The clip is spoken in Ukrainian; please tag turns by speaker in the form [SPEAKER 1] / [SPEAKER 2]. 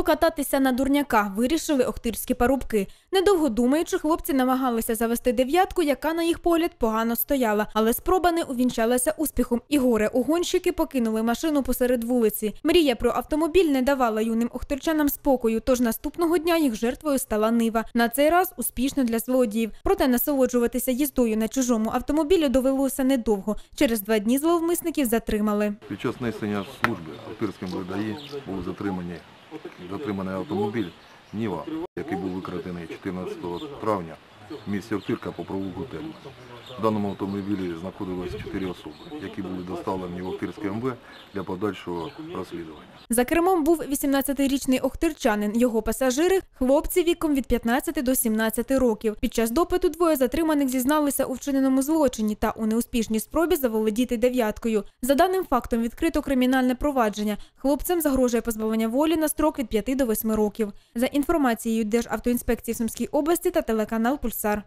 [SPEAKER 1] Покататися на дурняка вирішили охтирські парубки. Недовго думаючи, хлопці намагалися завести дев'ятку, яка, на їх погляд, погано стояла, але спроба не увінчалася успіхом. І горе угонщики покинули машину посеред вулиці. Мрія про автомобіль не давала юним охтирчанам спокою, тож наступного дня їх жертвою стала нива. На цей раз успішно для злодіїв. Проте насолоджуватися їздою на чужому автомобілі довелося недовго. Через два дні зловмисників затримали.
[SPEAKER 2] Під час несення служби Охтирським ВДАІ був затриманий, затриманий автомобіль Ніва, який був викрадений 14 травня в місті Охтирка по провулку Тельма. В даному автомобілі знаходилось 4 особи, які були доставлені в Охтирське МВ для подальшого розслідування.
[SPEAKER 1] За кермом був 18-річний охтирчанин. Його пасажири – хлопці віком від 15 до 17 років. Під час допиту двоє затриманих зізналися у вчиненому злочині та у неуспішній спробі заволодіти дев'яткою. За даним фактом відкрито кримінальне провадження. Хлопцям загрожує позбавлення волі на строк від 5 до 8 років. За інформацією Державтоінспекції Сумській області та телеканал Пульсар.